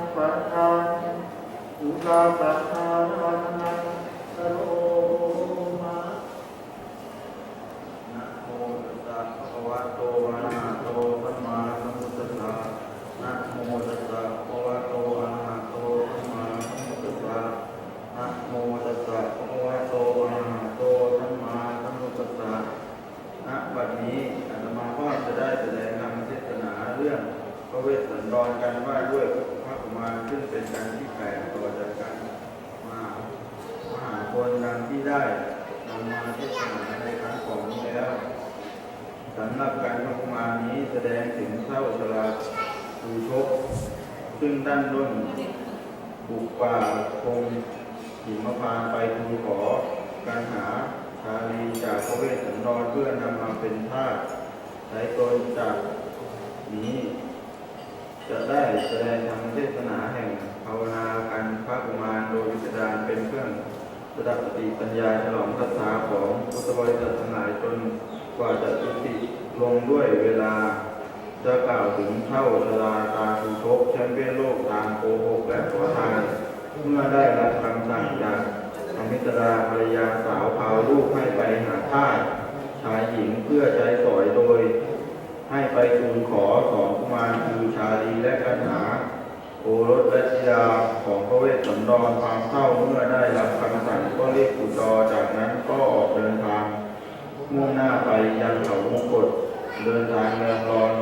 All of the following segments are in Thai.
ปิมังปัฏฐานสุตาปัฏฐานนังสโรมานะโมตัสสะภะคะวะโตอะระหะโตสัมมาสัมพุทธัสสะนะโมตัสสะภะคะวะโตอะระหะโตสัมมาสัมพุทธัสสะนะโมตัสสะภะคะวะโตอะระหะโตสัมมาสัมพุทธัสสะณบัดนี้อาตมาก็จะได้แสดงธรรมเทศนาเรื่องพระเวสสันดรกันว่าด้วย ระกุมารซึ่งเป็นการที่แปลกต่อจากกันมามหาคนดังที่ได้นำมาเทศนาในครั้งก่อนนี้แล้วสำหรับการพระกุมานี้แสดงถึงเท่าชราภูชกซึ่งด้านด้นบุกป่าคงหิมพานไปทูลขอการหาชาลีจากพระเวสสันดรเพื่อนำมาเป็นทาสใช้ตนจากนี้ จะได้แสดงธรรมเทศนาแห่งภาวนากันพระกุมารโดยวิจารณ์เป็นเครื่องระดับสติปัญญาฉลองศรัทธาของพุทธบริษัททั้งหลายจนกว่าจะยุติลงด้วยเวลา จะกล่าวถึงเท่าชราตาคูชกแชมเปี้ยนโลกทางโกหกและขอทานเมื่อได้รับคำสั่งจากอมิตราภรรยาสาวพาวลูกให้ไปหาท่าชายหญิงเพื่อใจสด ให้ไปทูลขอสองกุมารคือชาลีและกันหา โอรสและธิดาของพระเวสสันดรความเศร้าเมื่อได้รับคำสั่งก็เรียกอุตรจากนั้นก็ออกเดินทางมุ่งหน้าไปยังเขามงกฎเดินทางเรืองรอน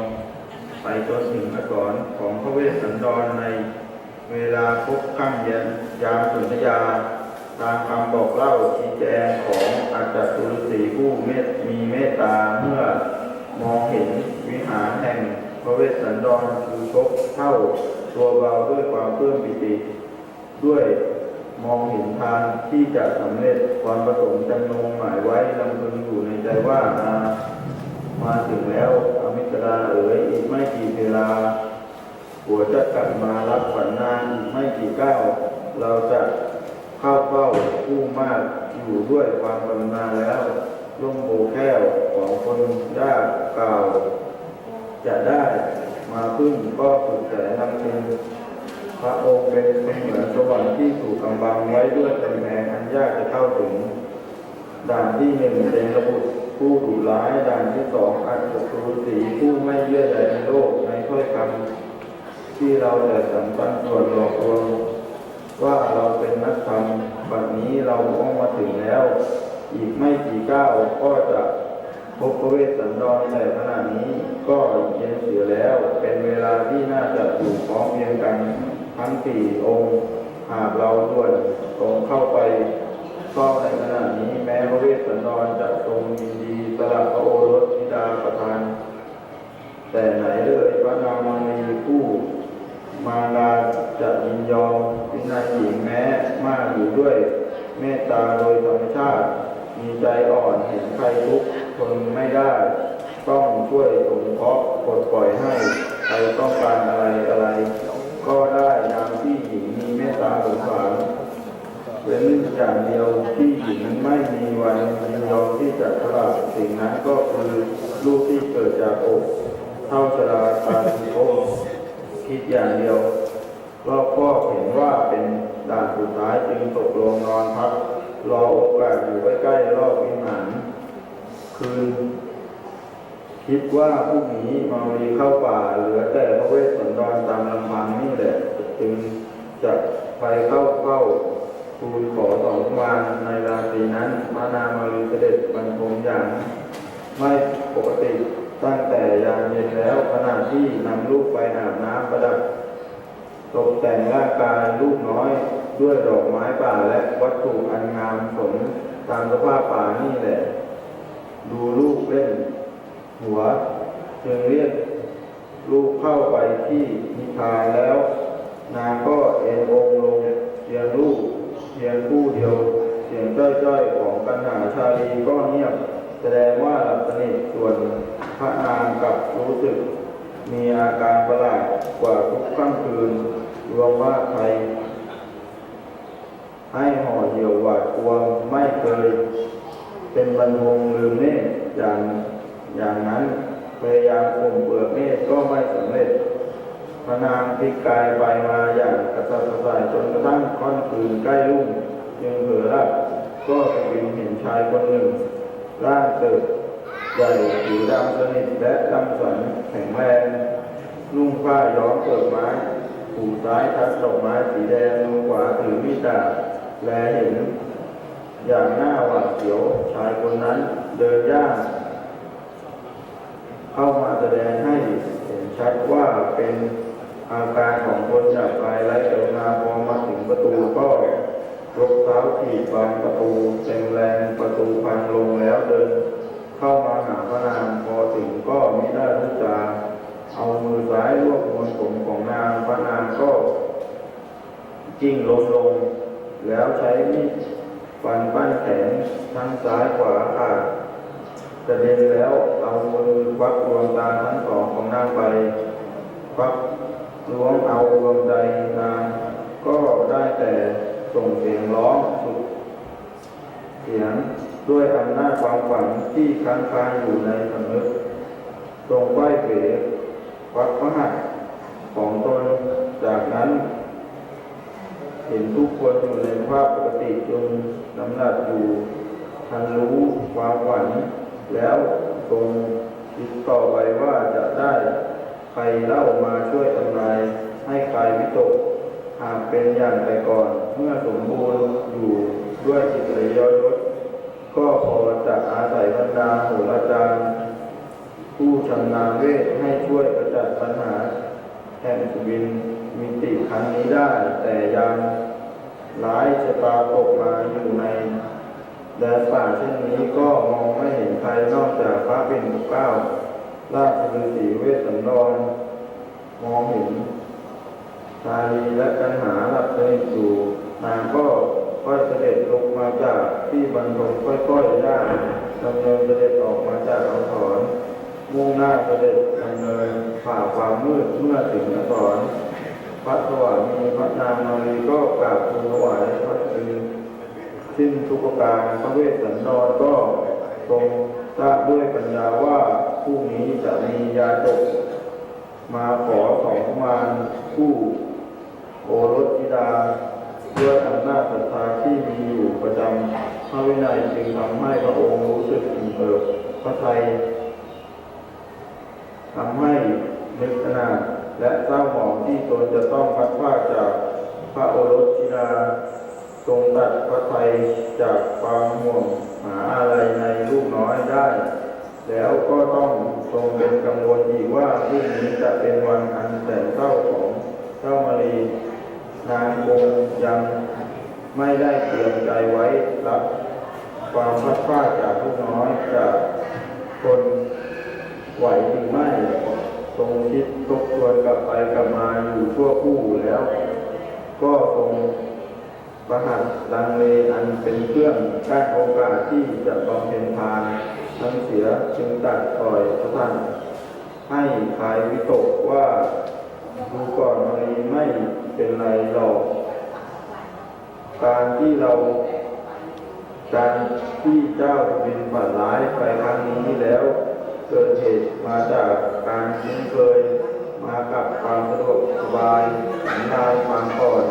ไปจนถึงอสรของพระเวสสันดรในเวลาพบค่ำเย็นยามสุนยาตามคำบอกเล่าชี้แจงของอาจารย์ตุลสีผู้เมตมีเมตตาเมื่อมองเห็น วิหารแห่งพระเวสสันดรคือชกเท่าตัวเบาด้วยความเพื่อมปิติ ด้วยมองเห็นทางที่จะสำเร็จความประสงค์จำนงหมายไว้ลำพึงอยู่ในใจว่ามามาถึงแล้วอมิตราเอ๋ยอีกไม่กี่เวลา หัวจะกลับมารับขวัญนางอีกไม่กี่ก้าวเราจะเข้าเฝ้าผู้มากอยู่ด้วยความกรุณาแล้วร่มโพแก้วของคนยากกล่าว จะได้มาพึ่งก็สุดแต่นำเงินพระองค์เป็นเสมือนสวรรค์ที่ถูกกำบังไว้ด้วยกำแพงอันยากจะเข้าถึงด่านที่หนึ่งเป็นระบุผู้ดุร้ายด่านที่สองอันศัตรูสีผู้ไม่เยื่อใยในโลกในถ้อยคำที่เราแต่สัมปันส่วนหลอกลวงว่าเราเป็นนักธรรมบัดนี้เราก็มาถึงแล้ว อีกไม่กี่ก้าวก็จะ พบพระเวสสันดรแต่ขณะนี้ก็เย็นเสียแล้ว เป็นเวลาที่น่าจะอยู่พร้อมเพียงกันทั้งสี่องค์หากเราด่วนตรงเข้าไปก็ในขณะนี้แม้พระเวสสันดรจะทรงยินดีสละพระโอรสธิดาประทาน แต่ไหนเลยพระนางมณีผู้มาลาจะยินยอมวินาหญิงแม้มากอยู่ด้วย เมตตาโดยธรรมชาติ มีใจอ่อนเห็นใครทุกข์ ทนไม่ได้ ต้องช่วยสงเคราะห์ปลดปล่อยให้ใครต้องการอะไรอะไร ก็ได้ตามที่หญิงมีเมตตาสงสารเป็นอย่างเดียวที่หญิงไม่มีวันยินยอมที่จะสละสิ่งนั้นก็คือลูกที่เกิดจากอกเท่าชราตาทุโภคคิดอย่างเดียวรอบครอเห็นว่าเป็นด่านสุดท้ายจึงตกลงนอนพักรอโอกาสอยู่ใกล้ๆรอบวิหาร คืน คิดว่าพรุ่งนี้มาวีเข้าป่าเหลือแต่พระเวสสันดรตามลำพังนี่แหละจึงจะไปเข้าเฝ้าทูลขอสองวานในราตรีนั้นพระนามารีเสด็จบรรทมอย่าง ไม่ปกติตั้งแต่ยามเย็นแล้วขณะที่นำลูกไปอาบน้ำประดับตกแต่งร่างกายลูกน้อยด้วยดอกไม้ป่าและวัตถุอันงามสมตามสภาพป่านี่แหละ ดูลูกเล่น หัวจึงเรียกลูกเข้าไปที่นิทานแล้ว นางก็เอ็นองลงเพียงลูกเพียงผู้เดียว เสียงจ้อยๆของปัญหาชาลีก็เงียบ แสดงว่าหลับสนิทส่วนพระนางกับรู้สึก มีอาการประหลาดกว่าทุกค่ำคืนรวมว่าใครให้ห่อเหี่ยวหวาดกลัวไม่เคย เป็นบรรทงลืมเนตอย่างอย่างนั้นพยายามข่มเปลือกเนตก็ไม่สำเร็จพนางพลิกกายไปมาอย่างกระสับกระส่ายจนกระทั่งค่ำคืนใกล้รุ่งยังเผลอหลับก็สะกินเห็นชายคนหนึ่ง ร่างเติบใหญ่ผิวดำสนิทและลำสันแข็งแรงนุ่งผ้าย้อมเปิดไม้หูซ้ายทัดดอกไม้สีแดงมือขวาถือมีดดาบแลเห็น อย่างหน้าหวาดเสียวชายคนนั้นเดินย่างเข้ามาแสดงให้เห็นชัดว่าเป็นอาการของคนจากไปไร้กรุณาพอมาถึงประตูก็ยกเท้าถีบบานประตูเต็มแรงประตูพังลงแล้วเดิน เข้ามาหาพระนางพอถึงก็ไมิได้พูดจาเอามือซ้ายรวบมวลผมของนางพระนางก็ จิ้งล้มลง แล้วใช้มีด ฟันปั้นแขนทั้งซ้ายขวาขาดกระเด็นแล้วเอามือควักดวงตาทั้งสองของนางไปควักล้วงเอาดวงใจนางก็ได้แต่ส่งเสียงร้องสุดเสียงด้วยอำนาจความฝันที่ค้างคาอยู่ในสำนึกทรงไหว้เขวควักพระหัตถ์ของตนจากนั้น เห็นทุกคนอยู่ในภาพปกติจนน้ำหนักอยู่ทันรู้ความหวังแล้วทรงคิดต่อไปว่าจะได้ใครเล่ามาช่วยทำลายให้คลายวิตก หากเป็นอย่างแต่ก่อน เมื่อสมบูรณ์อยู่ด้วยจิตระยศก็พอจะอาศัยบรรดาโหราจารย์ ผู้ชำนาญเวทให้ช่วยกระจัดปัญหาแห่งสุวิน มิติครั้งนี้ได้ แต่ยังร้ายชะตาตกมาอยู่ในแดนป่าเช่นนี้ก็มองไม่เห็นใครนอกจากพระเป็นเก้าราชฤาษีเวสสันดรมองเห็นชาลีและกันหาหลับสนิทอยู่นางก็ค่อยเสด็จลงมาจากที่บรรทมค่อยๆย่าดำเนินเสด็จออกมาจากเอาถอนมุ่งหน้าเสด็จดำเนินฝ่าความมืดเมื่อถึงอสรพ ระสวามีพระนางมารีก็กราบทูลถวายพระคือสิ้นทุกประการพระเวสสันดรก็ทรงทราบด้วยปัญญาว่าผู้นี้จะมียาตกมาขอสองมานผู้โอรสธิดาด้วยอำนาจศรัทธาที่มีอยู่ประจำพระวินัยจึงทำให้พระองค์รู้สึกอิ่มเอิบพระไทยทำให้นึกขนาด และเศร้าหมองที่ตนจะต้องพัดพราจากพระโอรสธิดาทรงตัดพระทัยจากความห่วงหาอะไรในลูกน้อยได้ แล้วก็ต้องทรงเป็นกังวลอีกว่าพรุ่งนี้จะเป็นวันอันแสนเศร้าของเจ้ามารีนางคงยังไม่ได้เตรียมใจไว้รับความพัดพลาดจากลูกน้อยจากคนไหวหรือไม่ ทรงคิดทบทวนกลับไปกลับมาอยู่ชั่วคู่แล้ว ก็ทรงประหัตลังเลอันเป็นเครื่องกั้นโอกาสที่จะบำเพ็ญทานทั้งเสียจึงตัดปล่อยพระท่านให้คลายวิตกว่าดูก่อนมารีไม่เป็นไรหรอก การที่เรา การที่เจ้าบินฝันร้ายไปครั้งนี้แล้ว เกิดเหตุมาจากการคุ้นเคยมากับความสะดวกสบายสันดานความก่อน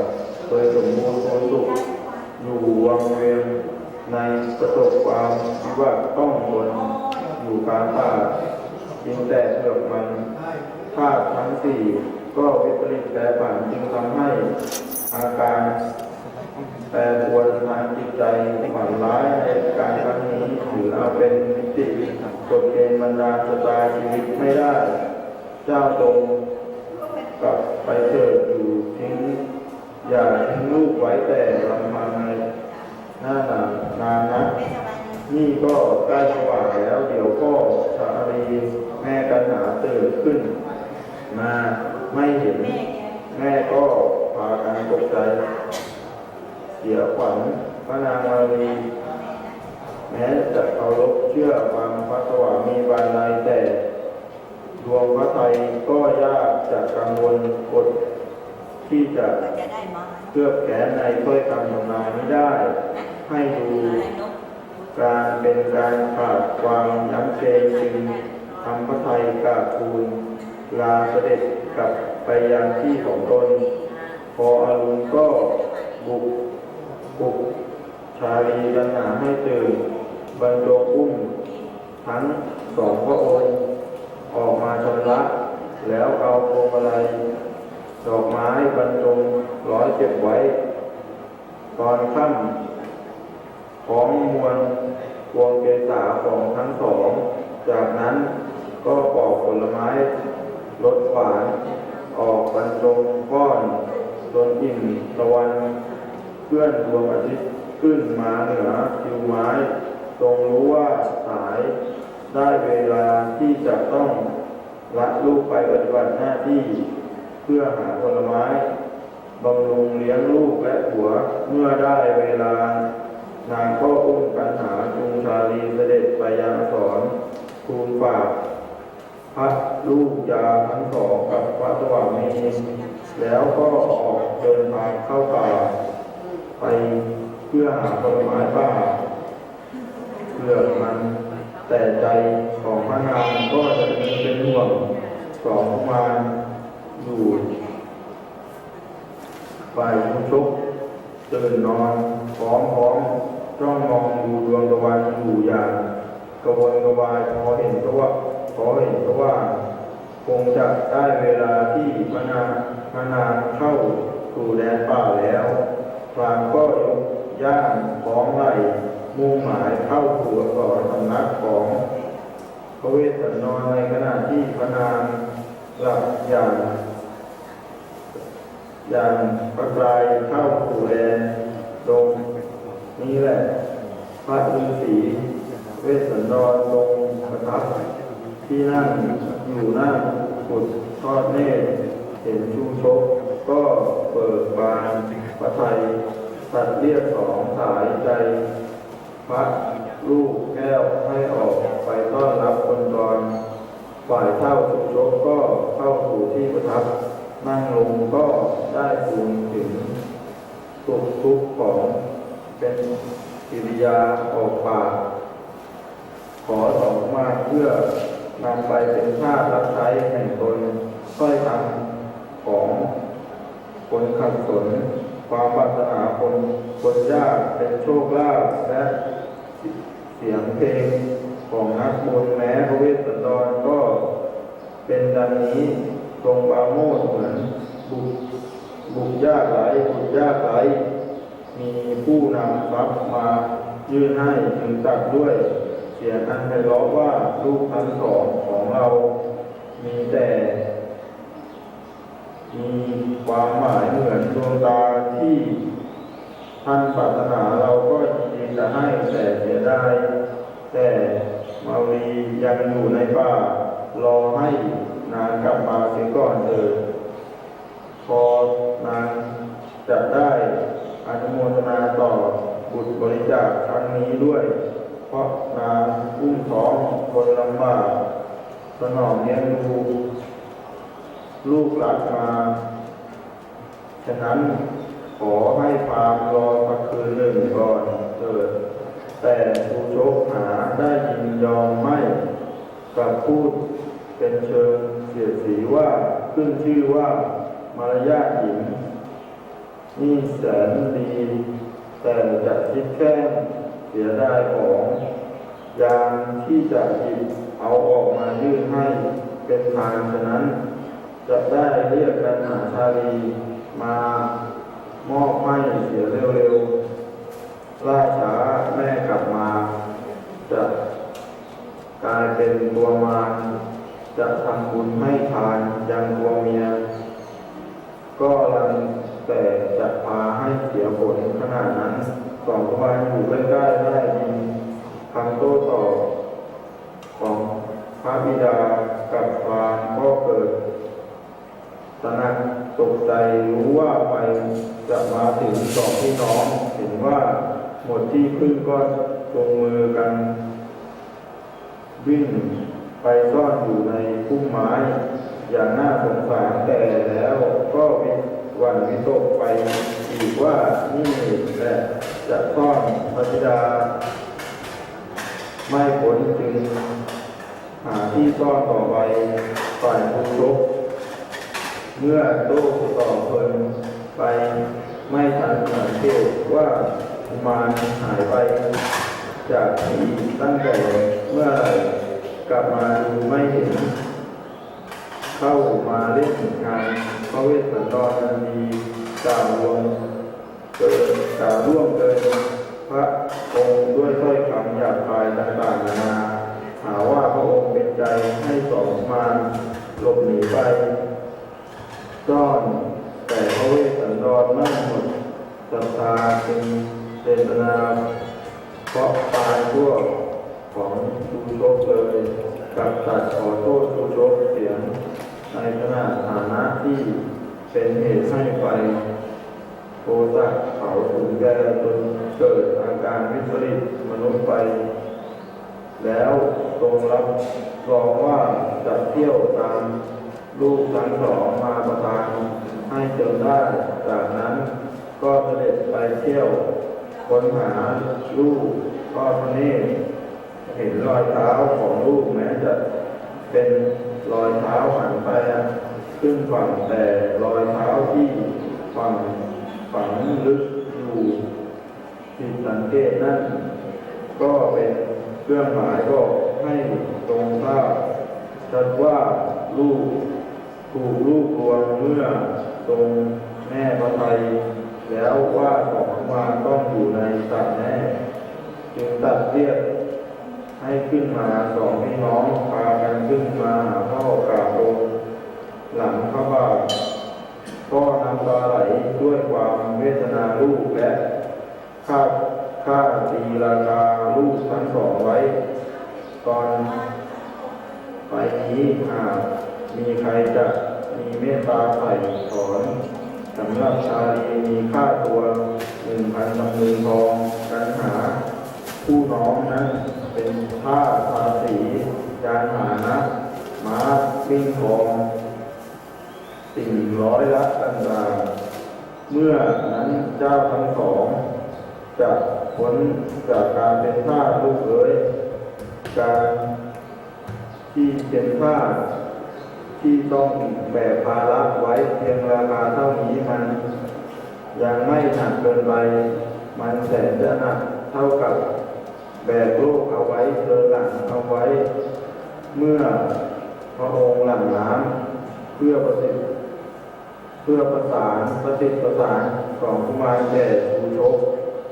โดยสมบูรณ์คนสุขอยู่วังเวียนในประสบความวิบัติต้องทนอยู่กลางป่าจึงแต่เผือกมันธาตุทั้งสี่ก็วิปริตแปรผันจึงทำให้อาการแต่ปวดทางจิตใจฝันร้ายในการครั้งนี้ถือเอาเป็นมิติ กฎเกณฑ์บรรดาชะตาชีวิตไม่ได้ เจ้าตรงกลับไปเถิดอยู่ทิ้งอย่าทิ้งลูกไว้แต่ลำพังในหน้าหนานานนะนี่ก็ใกล้สว่างแล้ว เดี๋ยวก็ชาลีแม่กันหาตื่นขึ้น มาไม่เห็น แม่ก็พากันตกใจเสียขวัญพระนางมารี แม้จะเคารพเชื่อฟังพระสวามีบานใดแต่ ดวงพระไทยก็ยากจะกังวลกดที่จะก็จะได้มาเคลือบแขนในถ้อยคำทำนายไม่ได้ ให้ดูให้นกการเป็นการขาดความย้ำเกรงจึงทำพระไทยกราบทูลลาเสด็จกลับไปยังที่ของตน พออารุณก็บุกปลุกชาลีกันหาให้ตื่น บรรจงอุ้มทั้งสองพระองค์ออกมาชำระแล้วเอาพวงมาลัยดอกไม้บรรจงร้อยเก็บไว้ ตอนค่ำของมวลพวงเกษาของทั้งสอง จากนั้นก็ปอกผลไม้รสหวาน ออกบรรจงก้อนจนอิ่มตะวันเคลื่อนดวงอาทิตย์ขึ้นมาเหนือทิวไม้ ทรงรู้ว่าสายได้เวลาที่จะต้องละลูกไปปฏิบัติหน้าที่ เพื่อหาผลไม้บำรุงเลี้ยงลูกและผัวเมื่อได้เวลา นางก็อุ้มกันหาจุงชาลีเสด็จไปยังสอนทูลฝากพัดลูกยาทั้งสองกับพระสวามีแล้วก็ออกเดินทางเข้าป่า ไปเพื่อหาผลไม้ป่า เพื่อมัน แต่ใจของพระนางก็จะมีเป็นห่วงสองกุมารอยู่ฝ่ายมุชุกตื่นนอนพร้อมพร้อมจ้องมองดูดวงตะวันอยู่อย่างกระวนกระวายพอเห็นก็ว่าพอเห็นก็ว่า คงจะได้เวลาที่พระนางพระนางเข้าสู่แดนป่าแล้วพรางก็ยกย่างของไหล มุ่งหมายเข้าสู่อสำนักของพระเวสสันดรในขณะที่พระนางหลับอย่างอย่างพระกายเข้าสู่แดนตรงนี้แหละพระฤาษีเวสสันดรทรงประทับที่นั่งอยู่หน้ากุดทอดเนตรเห็นชูชกก็เปิดบานพระไทยตัดเรียกสองสายใจ พระลูกแก้วให้ออกไปต้อนรับคนจรฝ่ายเท่าชูชกก็เข้าสู่ที่ประทับ นั่งลงก็ได้ทูลถึงสุขทุกข์ของเป็นกิริยาออกปากขอสองมาเพื่อนำไปเป็นชารับใช้แห่งตนถ้อยคำของคนขัดสน ความปรารถนาคนคนยากเป็นโชคลาภและ เสียงเพลงของนักบุญแม้พระเวสสันดรก็เป็นดังนี้ทรงปราโมทย์เหมือนบุกบุกยากไหลบุกยากไหลมีผู้นำทรัพย์มายื่นให้ถึงตักด้วย เสียงอันไพเราะว่าลูกทั้งสองของเรา มีแต่ มีความหมายเหมือนดวงตาที่ ท่านปรารถนาเราก็ยินดีจะให้แต่เสียไดายแต่มาวียังอยู่ในป่า รอให้นางกลับมาเสียก่อนเถิดพอนางจะได้อนุโมทนาต่อบุตรบริจาคครั้งนี้ด้วย เพราะนางอุ้มท้องคนลำบากสนองเลี้ยงดูลูกหลานมา ฉะนั้น ขอให้พามรอสักคืนหนึ่งก่อนเถิด แต่ผู้โชคหาได้ยินยอมไม่กลับพูดเป็นเชิงเสียดสีว่าขึ้นชื่อว่ามารยาทหญิงนี่แสนดี แต่จะคิดแค่เสียดายของยามที่จะหยิบเอาออกมายื่นให้เป็นทานฉะนั้น จะได้เรียกกันหาชาลีมา มอบให้เสียเร็วๆล่าช้าแม่กลับมา จะกลายเป็นตัวมารจะทำบุญให้ทานยังตัวเมีย ก็รังแต่จะพาให้เสียผลขนาดนั้นสองวานอยู่ใกล้ๆได้ยินคำโต้ตอบของพระบิดากับพานก็เกิดตระหนัก ตกใจรู้ว่าไปจะมาถึงสองพี่น้อง เห็นว่าหมดที่พึ่งก็ลงมือกัน วิ่งไปซ่อนอยู่ในพุ่มไม้ อย่างน่าสงสารแต่แล้วก็วิหวันวิตกไปอีกว่านี่แหละจะซ่อนพระธิดา ไม่ผลจึงหาที่ซ่อนต่อไปฝ่ายผู้ชก เมื่อโต้ต่อเพลินไปไม่ทันสังเกตว่ามารหายไปจากที่ตั้งแต่เมื่อไรกลับมาดูไม่เห็น เข้ามาเล่นงานพระเวสสันดรทันทีกล่าวรวมเกินกล่าวร่วมเกินพระองค์ด้วยถ้อยคำหยาบคายต่างๆนานาหาว่าพระองค์เป็นใจให้สองมารหลบหนีไป ซ่อนแต่พระเวสสันดรไม่หมดศรัทธาจึงเจตนาเพราะตายพวกของชูชกเลยกับตัดขอโทษชูชกเสียงในขณะฐานะที่เป็นเหตุให้ไฟโทสะเขาถึงแก่จนเกิดอาการวิปริตมนุษย์ไป แล้วทรงรับรองว่าจะเที่ยวตาม ลูกทั้งสองมาประทานให้จนได้ จากนั้นก็เสด็จไปเที่ยวค้นหาลูกก็พระเนตรเห็นรอยเท้าของลูกแม้จะเป็นรอยเท้าหันไปขึ้นฝั่งแต่รอยเท้าที่ฝั่งฝังลึกอยู่ผิดสังเกตนั่นก็เป็นเครื่องหมายบอกให้ตรงทราบชัดว่าลูก ถูกลูกรวงเมื่อตรงแม่พระไทยแล้วว่าของมาต้องอยู่ในตัดแน่จึงตัดเรียกให้ขึ้นมาสองพี่น้องพากันขึ้นมาหาพ่อกราบลงหลังพระบาทก็นำตาไหลด้วยความเวทนาลูกและคาดค่าตีราคาลูกทั้งสองไว้ ตอนไปนี้หาก มีใครจะมีเมตตาใส่ถอนสำหรับชาลีมีค่าตัวหนึ่งพันตำลึงทองกันหา ผู้น้องนั้นเป็นผ้าทาสีจานหานะม้าวิ่งทองสิ่งร้อยละต่างๆเมื่อนั้นเจ้าทั้งสองจะพ้นจากการเป็นทาลูกเอ๋ยการที่เป็นทา ที่ต้องแบกภาระไว้เพียงราคาเท่านี้มัน ยังไม่หนักเกินไป มันแสนจะหนักเท่ากับแบกโลกเอาไว้เธอหลังเอาไว้ เมื่อพระองค์หลั่งน้ำเพื่อประสิทธิ์เพื่อประสานประสิทธิ์ประสานของกุมารแก่ภูชก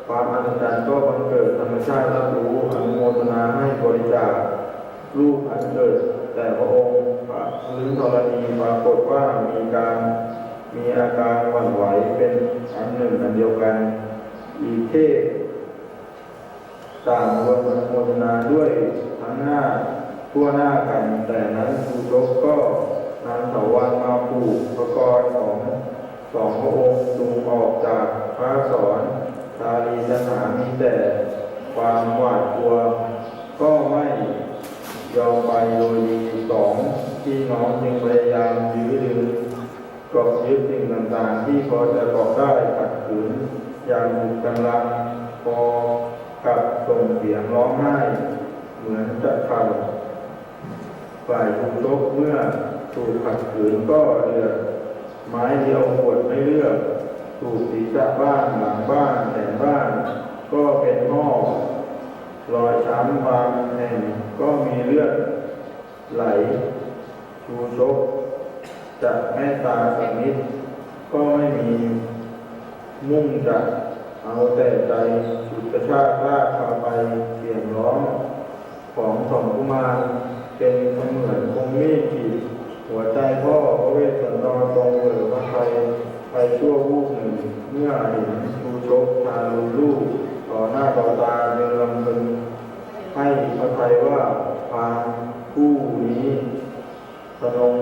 ความอัศจรรย์ก็บังเกิดธรรมชาติรับรู้อนุโมทนาให้บริจาครูปอันเกิด แต่พระองค์พระลิ้นธรณีปรากฏว่ามีการมีอาการหวั่นไหวเป็นอันหนึ่งอันเดียวกัน อีกเทศต่างวมอนุโมทนาด้วยทั้งหน้าทั่วหน้ากัน แต่นั้นภูชกก็นำเถาวันมาผูกประกรณ์ของสองพระองค์จูงออกจากพระสอนชาลีสถานมีแต่ความหวาดกลัวก็ไม่ ยอมไปโดยดีสองพี่น้องจึงพยายามยื้อดึงเกาะยึดสิ่งต่างๆ ที่พอจะเกาะได้ขัดขืนอย่างหมดกำลังพอกับส่งเสียงร้องไห้ เหมือนจะขาดฝ่ายชูชกเมื่อถูกขัดขืนก็เลือดไม้เดียวปวดไม่เลือกถูกศีรษะบ้านหลังบ้านแขนบ้าน ก็เป็นหม้อรอยช้ำบางแห่ง ก็มีเลือดไหลชูชกจะแม่ตาสักนิด ก็ไม่มีมุ่งจะเอาแต่ใจฉุดกระชากลากพาไปเสียงร้องของสองกุมารเป็นเสมือนคงมีดขีดหัวใจพ่อพระเวสสันดรทรงเหลือพระไทยไปชั่ววูบหนึ่งเมื่อเห็นชูชกทารุลูกต่อหน้าต่อตาเดินลำพึง ให้พระไทยว่าพางผู้นี้สนง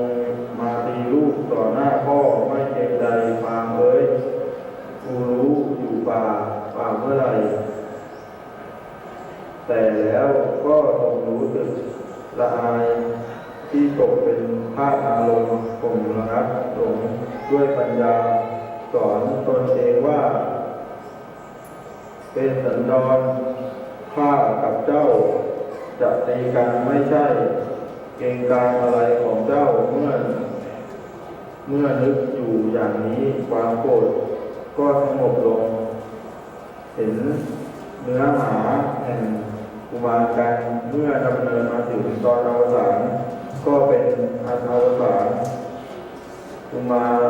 มาตีลูกต่อหน้าพ่อไม่เกรงใจพางเอ้ยกูรู้อยู่ป่าป่าเมื่อไรแต่แล้วก็ทรงรู้สึกละอายที่ตกเป็นภาพอารมณ์ข่มระงับหลงด้วยปัญญาสอนตนเองว่า เป็นสันดอน ข้ากับเจ้า จะตีกันไม่ใช่ เกงกางอะไรของเจ้าเมื่อ เมื่อนึกอยู่อย่างนี้ความโกรธก็สงบลง เห็นเนื้อหาแห่งกุมารกันเมื่อดำเนินมาถึงตอนอวสานก็เป็นอันอวสานกุมาร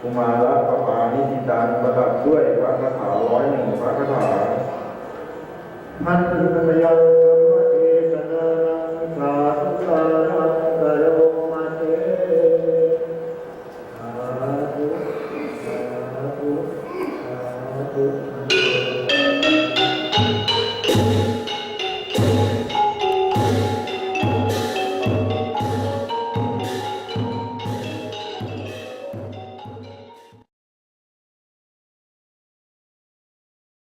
กุมารประปานิจิตานประดับด้วยพระคาถาร้อยหนึ่งพระคาถา มันเป็นพยานธรรม